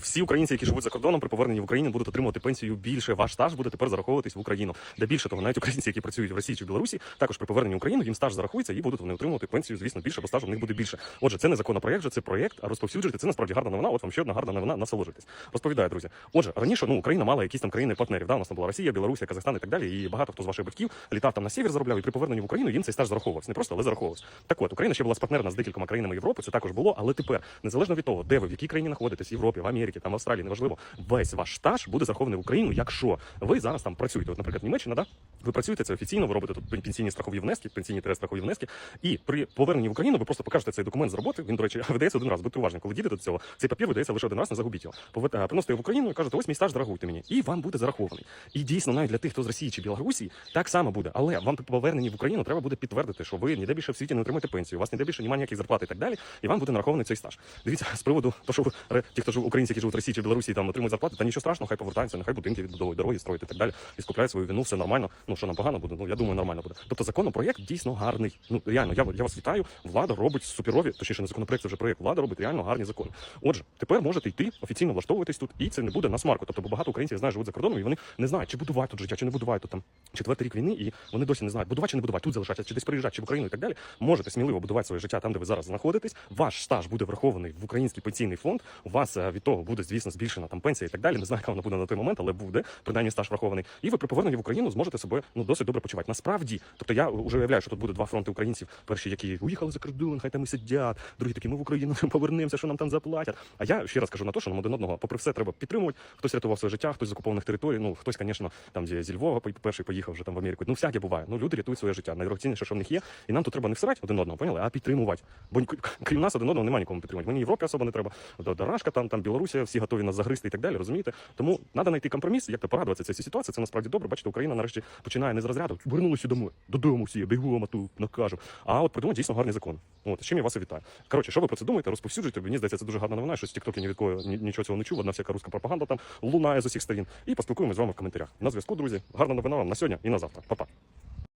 всі українці, які живуть за кордоном, при поверненні в Україну будуть отримувати пенсію більше. Ваш стаж буде тепер зараховуватись в Україну. Де більше того, навіть українці, які працюють в Росії чи в Білорусі, також при поверненні в Україну їм стаж зарахується і будуть вони отримувати пенсію, звісно, більше, бо стажу в них буде більше. Отже, це не законопроект, же це проєкт, а розповсюджуйте. Це насправді гарна новина. От вам ще одна гарна новина. Насолоджуйтесь. Розповідаю, друзі. Отже, раніше ну Україна мала якісь там країни партнерів. Да, у нас там була Росія, Білорусія, Казахстан і так далі. І багато хто з ваших батьків літав там на север, заробляв і при поверненні в Україну їм цей стаж зараховувався. Не просто, але зараховувався. Так от Україна ще була спартнерна з декількома країнами Європи. Це також було, але тепер незалежно від того, де ви в якій країні знаходитесь, Європі, в Америці, там в Австралії, неважливо, весь ваш стаж буде зарахований в Україну, якщо ви зараз там працюєте. От, наприклад, Німеччина, да? Ви працюєте це офіційно, ви робите тут пенсійні страхові внески, пенсійні страхові внески. І при поверненні в Україну ви просто покажете цей документ з роботи. Він, до речі, видається один раз. Будьте уважні, коли дійдете до цього. Цей папір видається лише один раз, не загубіть його. Е, Приносите його в Україну і кажете, ось мій стаж, зарахуйте мені. І вам буде зарахований. І дійсно, навіть для тих, хто з Росії чи Білорусі, так само буде. Але вам при поверненні в Україну треба буде підтвердити, що ви ніде більше в світі не отримаєте пенсію, у вас ніде більше немає ніяких зарплат і так далі. І вам буде нарахований цей стаж. Дивіться, з приводу того, що ті, хто жив українці, які живуть в Росії чи Білорусі, там отримують зарплати, та нічого страшного, хай повертаються, нехай будинки відбудовують, дороги строїть і так далі, і скупляють свою вину, все нормально. Ну що нам погано буде? Ну я думаю, нормально буде. Тобто законопроєкт дійсно гарний. Ну реально, я, я вас вітаю. Влада робить суперові, точніше, не законопроєкт, це вже проєкт. Влада робить реально гарні закони. Отже, тепер можете йти офіційно влаштовуватись тут, і це не буде на смарку. Тобто, бо багато українців я знаю, живуть за кордоном, і вони не знають, чи будувати тут життя, чи не будувати тут там четвертий рік війни, і вони досі не знають, будувати чи не будувати, тут залишатися, чи десь приїжджати, чи в Україну і так далі. Можете сміливо будувати своє життя там, де ви зараз знаходитесь. Ваш стаж буде врахований в український пенсійний фонд. У вас е, від того буде, звісно, збільшена там пенсія і так далі. Не знаю, яка вона буде на той момент, але буде принаймні стаж врахований. І ви при поверненні в Україну зможете ну досить добре почувати. Насправді, тобто я вже уявляю, що тут буде два фронти українців. Перші, які уїхали за кордон, хай там і сидять. Другі такі, ми в Україну повернемося, що нам там заплатять. А я ще раз кажу на те, що нам один одного, попри все, треба підтримувати. Хтось рятував своє життя, хтось з окупованих територій. Ну хтось, звісно, там зі зі Львова перший поїхав вже там в Америку. Ну всяке буває. Ну люди рятують своє життя. Найдорогоцінніше, що в них є. І нам тут треба не всирати один одного, поняли, а підтримувати. Бо крім нас один одного немає нікому підтримувати. Мені Європі особо не треба. Дарашка, там, там Білорусія, всі готові нас загризти і так далі. Розумієте? Тому треба знайти компроміс, як то порадуватися цій ситуації. Це насправді добре. Бачите, Україна нарешті починає не з розряду. Вернулися домой, додому всі, бігу вам тут накажу. А от придумав дійсно гарний закон. От з чим я вас і вітаю. Коротше, що ви про це думаєте? Розповсюджуйте. Мені здається, це дуже гарна новина. Щось з Тіктокі ні від кого нічого цього не чув. Одна всяка руська пропаганда там лунає з усіх сторін. І поспілкуємося з вами в коментарях. На зв'язку, друзі. Гарна новина вам на сьогодні і на завтра. Па-па.